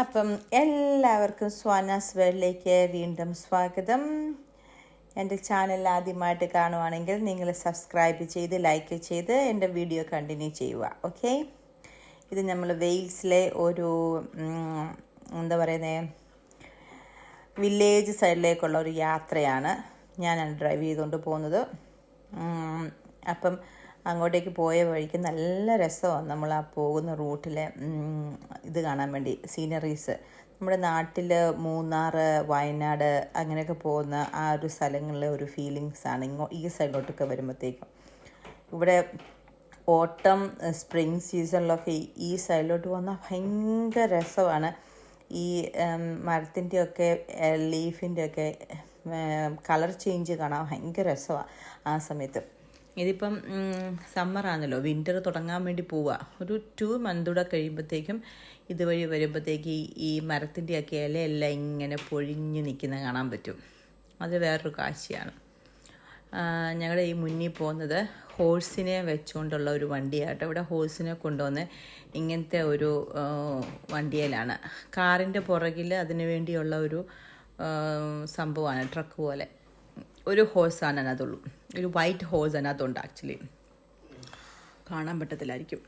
അപ്പം എല്ലാവർക്കും സ്വാനാസ് വേൾഡിലേക്ക് വീണ്ടും സ്വാഗതം. എന്റെ ചാനൽ ആദ്യമായിട്ട് കാണുവാണെങ്കിൽ നിങ്ങൾ സബ്സ്ക്രൈബ് ചെയ്ത് ലൈക്ക് ചെയ്ത് എന്റെ വീഡിയോ കണ്ടിന്യൂ ചെയ്യുക ഓക്കെ? ഇത് നമ്മൾ വെയിൽസിലെ ഒരു എന്താ പറയുന്നത് വില്ലേജ് സൈഡിലേക്കുള്ള ഒരു യാത്രയാണ്. ഞാനാണ് ഡ്രൈവ് ചെയ്തുകൊണ്ട് പോകുന്നത്. അപ്പം അങ്ങോട്ടേക്ക് പോയ വഴിക്ക് നല്ല രസമാണ്. നമ്മൾ ആ പോകുന്ന റൂട്ടിലെ ഇത് കാണാൻ വേണ്ടി സീനറീസ്. നമ്മുടെ നാട്ടിൽ മൂന്നാർ വയനാട് അങ്ങനെയൊക്കെ പോകുന്ന ആ ഒരു സ്ഥലങ്ങളിലെ ഒരു ഫീലിങ്സാണ് ഇങ്ങോ ഈ സൈഡിലോട്ടൊക്കെ വരുമ്പോഴത്തേക്കും. ഇവിടെ ഓട്ടം സ്പ്രിങ് സീസണിലൊക്കെ ഈ സൈഡിലോട്ട് വന്നാൽ ഭയങ്കര രസമാണ്. ഈ മരത്തിന്റെയൊക്കെ ലീഫിന്റെയൊക്കെ കളർ ചേഞ്ച് കാണാൻ ഭയങ്കര രസമാണ് ആ സമയത്ത്. ഇതിപ്പം സമ്മറാണല്ലോ വിന്റർ തുടങ്ങാൻ വേണ്ടി പോവുക ഒരു ടു മന്തൂടെ കഴിയുമ്പോഴത്തേക്കും ഇതുവഴി വരുമ്പോഴത്തേക്ക് ഈ മരത്തിന്റെയൊക്കെ ഇലയെല്ലാം ഇങ്ങനെ പൊഴിഞ്ഞ് നിൽക്കുന്ന കാണാൻ പറ്റും. അത് വേറൊരു കാഴ്ചയാണ്. ഞങ്ങളുടെ ഈ മുന്നിൽ പോകുന്നത് ഹോഴ്സിനെ വെച്ചുകൊണ്ടുള്ള ഒരു വണ്ടിയാട്ടോ. ഇവിടെ ഹോഴ്സിനെ കൊണ്ടുവന്ന് ഇങ്ങനത്തെ ഒരു വണ്ടിയിലാണ്. കാറിന്റെ പുറകിൽ അതിനു വേണ്ടിയുള്ള ഒരു സംഭവമാണ് ട്രക്ക് പോലെ. ഒരു ഹോഴ്സാണ് അതിനകത്തുള്ളൂ. ഒരു വൈറ്റ് ഹോഴ്സ് അതിനകത്തുണ്ട് ആക്ച്വലി കാണാൻ പറ്റത്തില്ലായിരിക്കും.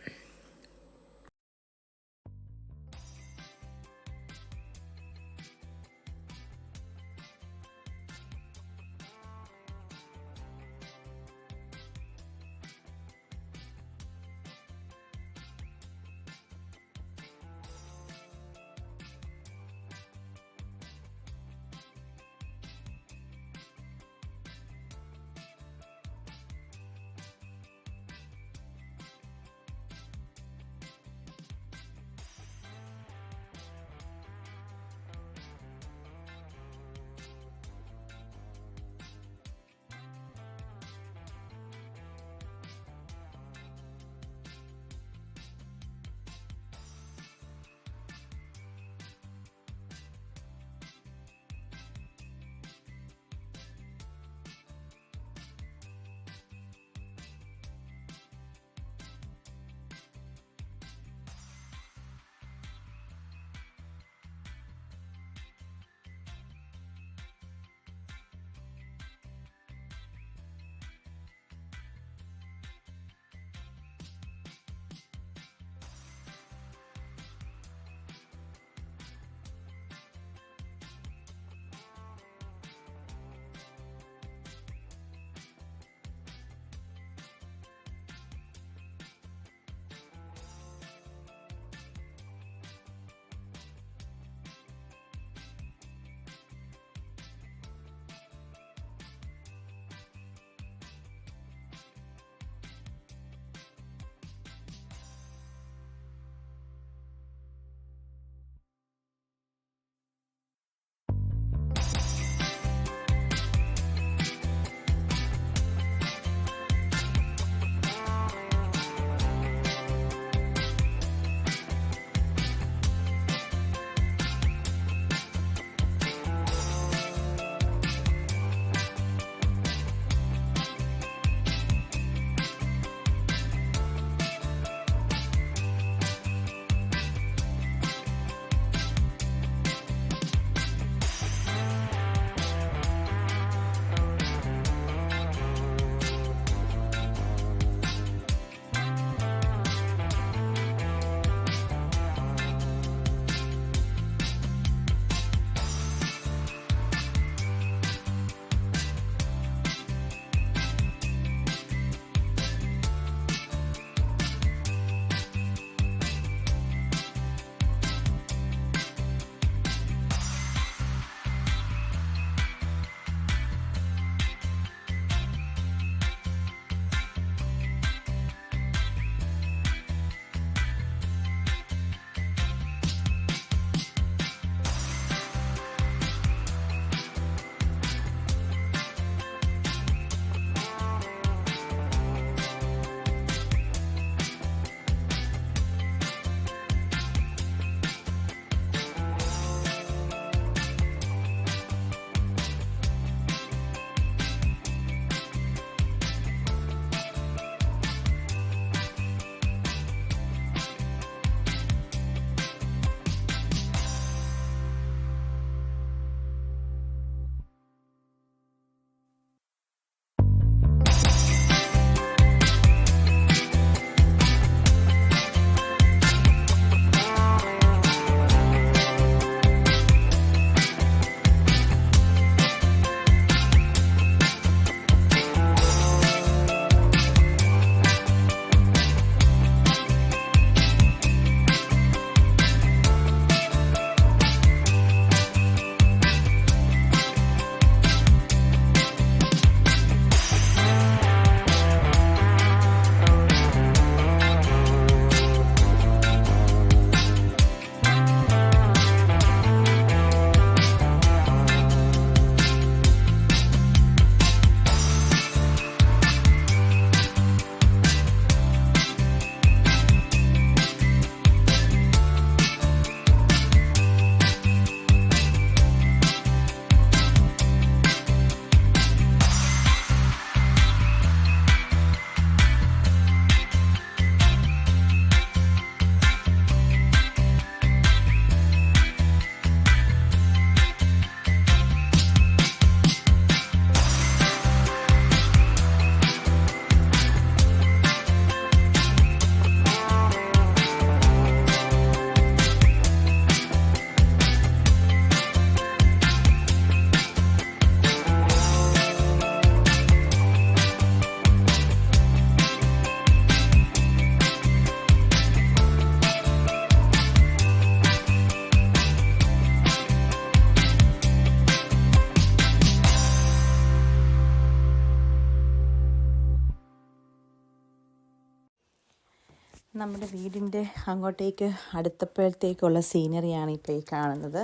നമ്മുടെ വീടിന്റെ അങ്ങോട്ടേക്ക് അടുത്തപ്പോഴത്തേക്കുള്ള സീനറിയാണ് ഇപ്പോൾ ഈ കാണുന്നത്.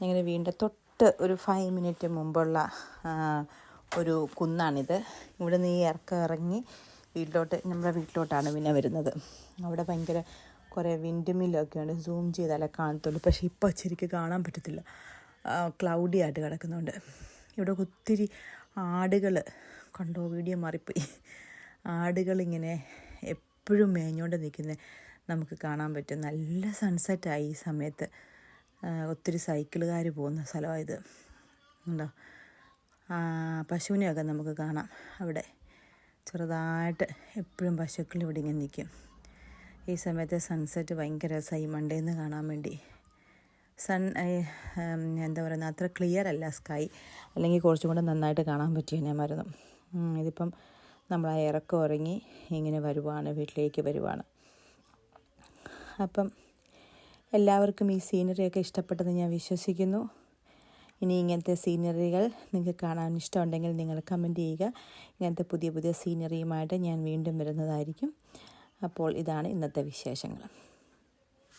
ഇങ്ങനെ വീടിന്റെ തൊട്ട് ഒരു ഫൈവ് മിനിറ്റ് മുമ്പുള്ള ഒരു കുന്നാണിത്. ഇവിടെ നിന്ന് ഈ ഇറക്കം ഇറങ്ങി വീട്ടിലോട്ട് നമ്മുടെ വീട്ടിലോട്ടാണ് പിന്നെ വരുന്നത്. അവിടെ ഭയങ്കര കുറേ വിൻഡ് മില്ലൊക്കെ ഉണ്ട് സൂം ചെയ്താലേ കാണത്തുള്ളൂ. പക്ഷേ ഇപ്പോൾ ശരിക്കും കാണാൻ പറ്റത്തില്ല. ക്ലൗഡി ആയിട്ട് കിടക്കുന്നുണ്ട്. ഇവിടെ ഒത്തിരി ആടുകൾ കണ്ടോ? വീഡിയോ മാറിപ്പോയി. ആടുകളിങ്ങനെ എപ്പോഴും മേഞ്ഞുകൊണ്ട് നിൽക്കുന്നത് നമുക്ക് കാണാൻ പറ്റും. നല്ല സൺസെറ്റായി ഈ സമയത്ത്. ഒത്തിരി സൈക്കിളുകാർ പോകുന്ന സ്ഥലമായത് ഉണ്ടോ പശുവിനെയൊക്കെ നമുക്ക് കാണാം അവിടെ. ചെറുതായിട്ട് എപ്പോഴും പശുക്കൾ ഇവിടെ ഇങ്ങനെ നിൽക്കും. ഈ സമയത്ത് സൺസെറ്റ് ഭയങ്കര രസമായി മണ്ടേന്ന് കാണാൻ വേണ്ടി. സൺ എന്താ പറയുന്നത് അത്ര ക്ലിയർ അല്ല സ്കൈ അല്ലെങ്കിൽ കുറച്ചും കൂടെ നന്നായിട്ട് കാണാൻ പറ്റിയേനെമായിരുന്നു മരുന്നും ഇതിപ്പം നമ്മൾ ആ ഇറക്കം ഇറങ്ങി ഇങ്ങനെ വരുവാണ് വീട്ടിലേക്ക് വരുവാണ്. അപ്പം എല്ലാവർക്കും ഈ സീനറിയൊക്കെ ഇഷ്ടപ്പെട്ടെന്ന് ഞാൻ വിശ്വസിക്കുന്നു. ഇനി ഇങ്ങനത്തെ സീനറികൾ നിങ്ങൾക്ക് കാണാൻ ഇഷ്ടമുണ്ടെങ്കിൽ നിങ്ങൾ കമന്റ് ചെയ്യുക. ഇങ്ങനത്തെ പുതിയ പുതിയ സീനറിയുമായിട്ട് ഞാൻ വീണ്ടും വരുന്നതായിരിക്കും. അപ്പോൾ ഇതാണ് ഇന്നത്തെ വിശേഷങ്ങൾ.